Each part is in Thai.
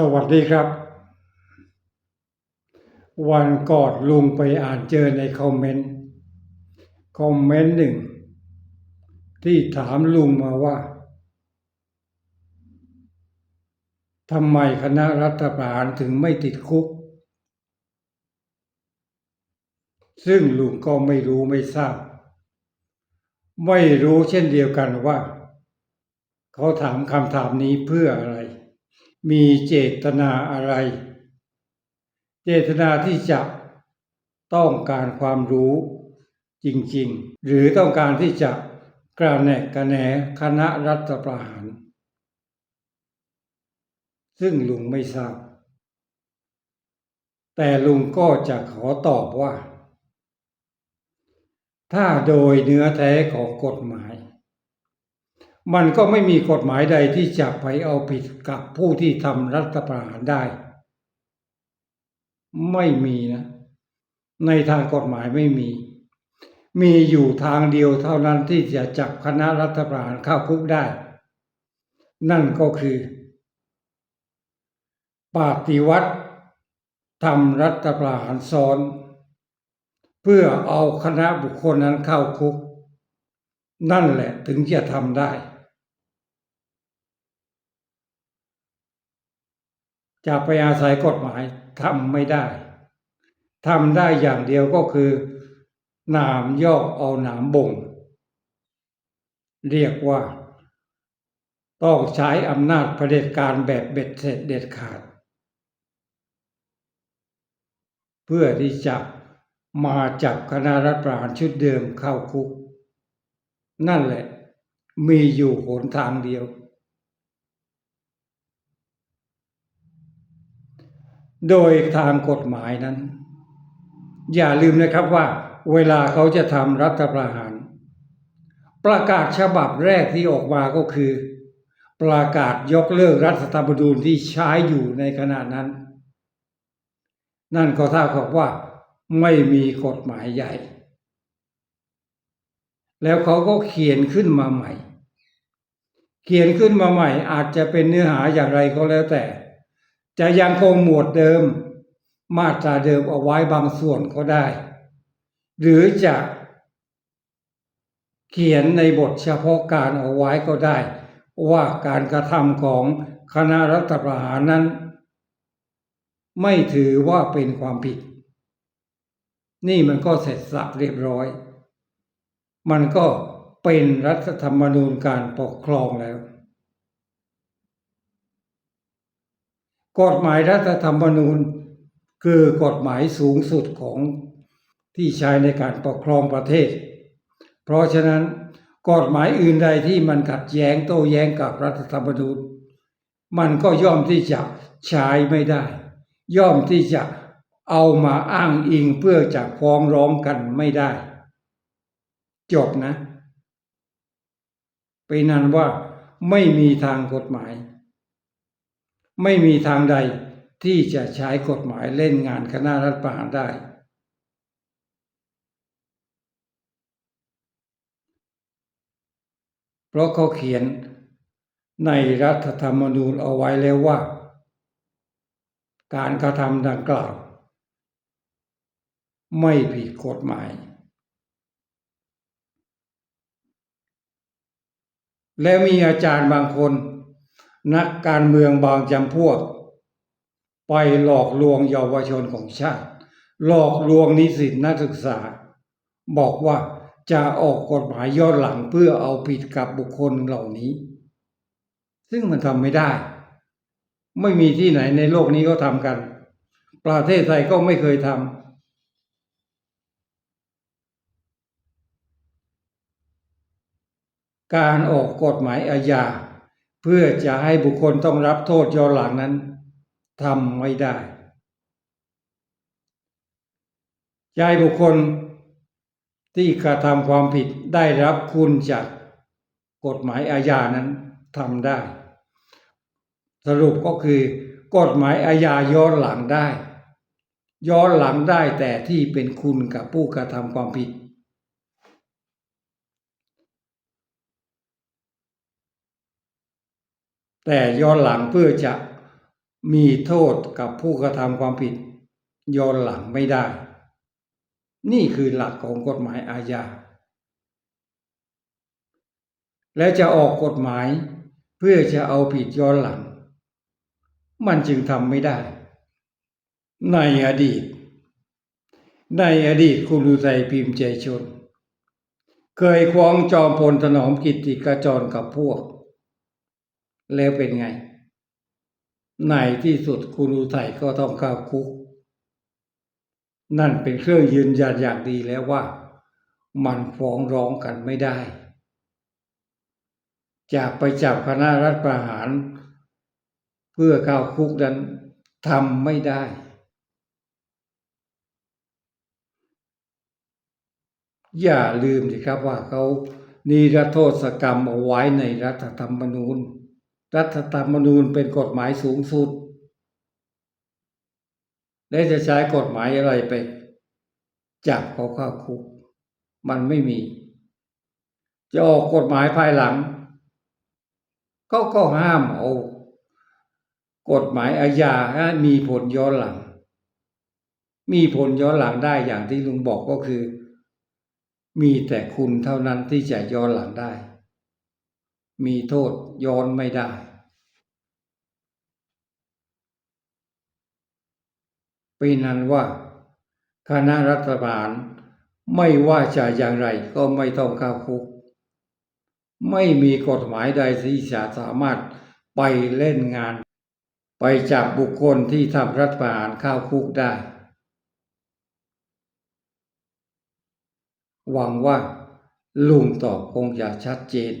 สวัสดีครับ วันก่อนลุงไปอ่านเจอในคอมเมนต์ คอมเมนต์หนึ่ง ที่ถามลุงมาว่าทำไมคณะรัฐประหารถึงไม่ติดคุก ซึ่งลุงก็ไม่รู้ไม่ทราบ ไม่รู้เช่นเดียวกันว่า เขาถามคำถามนี้เพื่ออะไร มีเจตนาอะไร เจตนาที่จะต้องการความรู้จริงๆ หรือต้องการที่จะกระแนกกระแหนคณะรัฐประหาร ซึ่งลุงไม่ทราบ แต่ลุงก็จะขอตอบว่า ถ้าโดยเนื้อแท้ของกฎหมาย มันก็ไม่มีกฎหมายใดที่จะไปเอาผิดกับผู้ที่ทำรัฐประหารได้ ไม่มีนะ ในทางกฎหมายไม่มี มีอยู่ทางเดียวเท่านั้นที่จะจับคณะรัฐประหารเข้าคุกได้ นั่นก็คือปฏิวัติทำรัฐประหารซ้อน เพื่อเอาคณะบุคคลนั้นเข้าคุก นั่นแหละถึงจะทำได้ จะไปอาศัยกฎหมายทำไม่ได้ทำได้อย่างเดียวก็คือหนามย่อเอาหนามบ่ง เรียกว่า ต้องใช้อำนาจเผด็จการแบบเบ็ดเสร็จเด็ดขาด เพื่อที่จะมาจับคณะรัฐประหารชุดเดิมเข้าคุก นั่นแหละมีอยู่หนทางเดียว โดยทางกฎหมายนั้น อย่าลืมนะครับว่า เวลาเขาจะทำรัฐประหาร ประกาศฉบับแรกที่ออกมาก็คือ ประกาศยกเลิกรัฐธรรมนูญที่ใช้อยู่ในขณะนั้น นั่นก็เท่ากับว่าไม่มีกฎหมายใหญ่ แล้วเขาก็เขียนขึ้นมาใหม่ เขียนขึ้นมาใหม่อาจจะเป็นเนื้อหาอย่างไรก็แล้วแต่ จะยังคงหมวดเดิม มาตราเดิมเอาไว้บางส่วนก็ได้ หรือจะเขียนในบทเฉพาะการเอาไว้ก็ได้ ว่าการกระทำของคณะรัฐประหารนั้น ไม่ถือว่าเป็นความผิด นี่มันก็เสร็จสับเรียบร้อย มันก็เป็นรัฐธรรมนูญการปกครองแล้ว กฎหมายรัฐธรรมนูญ คือกฎหมายสูงสุดของที่ใช้ในการปกครองประเทศ เพราะฉะนั้นกฎหมายอื่นใดที่มันขัดแย้งโต้แย้งกับรัฐธรรมนูญ มันก็ย่อมที่จะใช้ไม่ได้ ย่อมที่จะเอามาอ้างอิงเพื่อจะฟ้องร้องกันไม่ได้ จบนะเป็นนั้นว่าไม่มีทางกฎหมาย ไม่มีทางใดที่จะใช้กฎหมายเล่นงานคณะรัฐประหารได้ เพราะเขาเขียนในรัฐธรรมนูญเอาไว้แล้วว่า การกระทำดังกล่าว ไม่ผิดกฎหมาย แล้วมีอาจารย์บางคน นักการเมืองบางจำพวก ไปหลอกลวงเยาวชนของชาติ หลอกลวงนิสิตนักศึกษา บอกว่าจะออกกฎหมายย้อนหลังเพื่อเอาผิดกับบุคคลเหล่านี้ ซึ่งมันทำไม่ได้ ไม่มีที่ไหนในโลกนี้ก็ทำกัน ประเทศไทยก็ไม่เคยทำการออกกฎหมายอาญา พื่อจะให้บุคคลต้องรับโทษย้อนหลังนั้นทำไม่ได้ใจบุคคลที่กระทำความผิดได้รับคุณจากกฎหมายอาญานั้นทำได้ สรุปก็คือกฎหมายอาญาย้อนหลังได้ ย้อนหลังได้แต่ที่เป็นคุณกับผู้กระทำความผิด แต่ย้อนหลังเพื่อจะมีโทษกับผู้กระทำความผิด ย้อนหลังไม่ได้ นี่คือหลักของกฎหมายอาญา และจะออกกฎหมายเพื่อจะเอาผิดย้อนหลัง มันจึงทำไม่ได้ ในอดีต ในอดีตคุณอุทัยพิมพ์ใจชน เคยคว้องจอมพลถนอมกิตติกจรกับพวก แล้วเป็นไง ในที่สุดคุณอุทัยก็ต้องเข้าคุก นั่นเป็นเครื่องยืนยันอย่างดีแล้วว่า มันฟ้องร้องกันไม่ได้ จากไปจับคณะรัฐประหาร เพื่อเข้าคุกนั้นทำไม่ได้ อย่าลืมสิครับว่าเขานิรโทษกรรมเอาไว้ในรัฐธรรมนูญ รัฐธรรมนูญเป็นกฎหมายสูงสุดและจะใช้กฎหมายอะไรไป จับเขาเข้าคุก มันไม่มี จะออกกฎหมายภายหลัง ก็ก็ห้ามเอากฎหมายอาญามีผลย้อนหลัง มีผลย้อนหลังได้อย่างที่ลุงบอกก็คือ มีแต่คุณเท่านั้นที่จะย้อนหลังได้ มีโทษย้อนไม่ได้ เป็นนั้นว่า คณะรัฐบาลไม่ว่าจะอย่างไรก็ไม่ต้องเข้าคุก ไม่มีกฎหมายใดที่จะสามารถไปเล่นงาน ไปจับบุคคลที่ทำรัฐประหารเข้าคุกได้ หวังว่าลุงตอบคงจะชัดเจน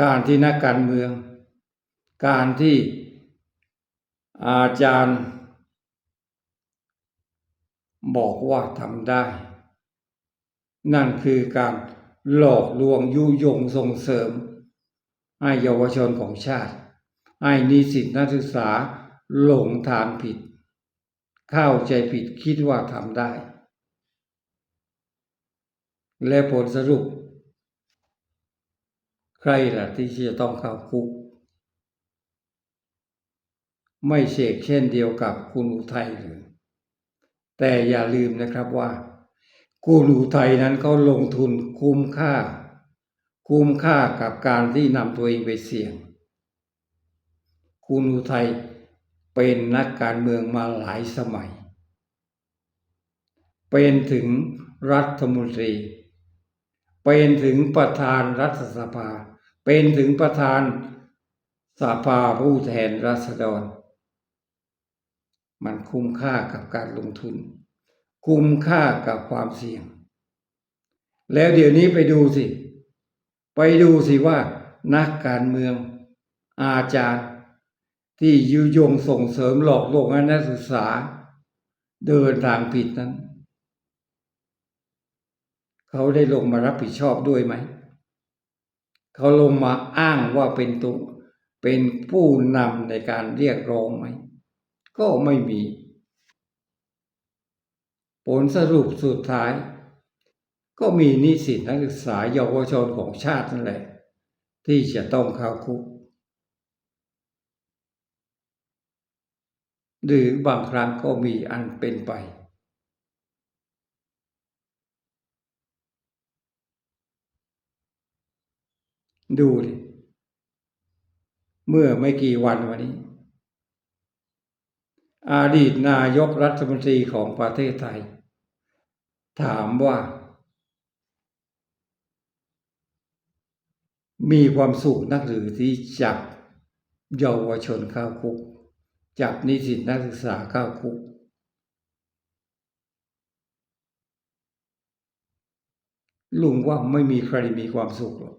การที่นักการเมือง การที่อาจารย์ บอกว่าทำได้ นั่นคือการหลอกลวงยุยงส่งเสริม ให้เยาวชนของชาติ ให้นิสิตนักศึกษาหลงทางผิด เข้าใจผิดคิดว่าทำได้ และผลสรุป ใครล่ะที่จะต้องเข้าคุก ไม่เชกเช่นเดียวกับคุณอุทัยหรือ แต่อย่าลืมนะครับว่าคุณอุทัยนั้นเขาลงทุนคุ้มค่า คุ้มค่ากับการที่นำตัวเองไปเสี่ยงคุณอุทัยเป็นนักการเมืองมาหลายสมัย เป็นถึงรัฐมนตรี เป็นถึงประธานรัฐสภา เป็นถึงประธานสภาผู้แทนราษฎร มันคุ้มค่ากับการลงทุน คุ้มค่ากับความเสี่ยง แล้วเดี๋ยวนี้ไปดูสิ ไปดูสิว่านักการเมือง อาจารย์ ที่ยุยงส่งเสริมหลอกลวงนักศึกษา เดินทางผิดนั้น เขาได้ลงมารับผิดชอบด้วยไหม เขาลงมาอ้างว่าเป็นตัวเป็นผู้นำในการเรียกร้องไหม ก็ไม่มี ผลสรุปสุดท้าย ก็มีนิสิตนักศึกษาเยาวชนของชาตินั่นแหละ ที่จะต้องเข้าคุก หรือบางครั้งก็มีอันเป็นไป ดูดิเมื่อไม่กี่วันวันนี้ อดีตนายกรัฐมนตรีของประเทศไทย ถามว่า มีความสุขนักหรือที่จับเยาวชนเข้าคุก จับนิสิตนักศึกษาเข้าคุก ลุงว่าไม่มีใครมีความสุขหรอก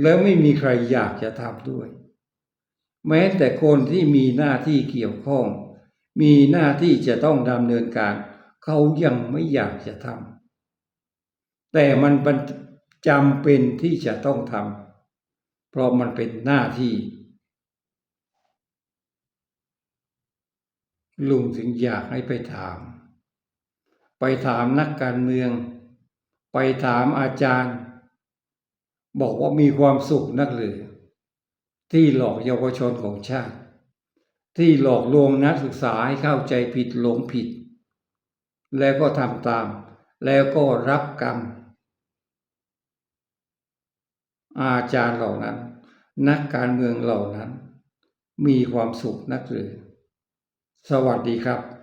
แล้วไม่มีใครอยากจะทำด้วย แม้แต่คนที่มีหน้าที่เกี่ยวข้อง มีหน้าที่จะต้องดำเนินการ เขายังไม่อยากจะทำแต่มันจำเป็นที่จะต้องทำเพราะมันเป็นหน้าที่ ลุงถึงอยากให้ไปถาม ไปถามนักการเมือง ไปถามอาจารย์ บอกว่ามีความสุขนักหรือที่หลอกเยาวชนของชาติ ที่หลอกลวงนักศึกษาให้เข้าใจผิดหลงผิด แล้วก็ทำตาม แล้วก็รับกรรม อาจารย์เหล่านั้น นักการเมืองเหล่านั้น มีความสุขนักหรือ สวัสดีครับ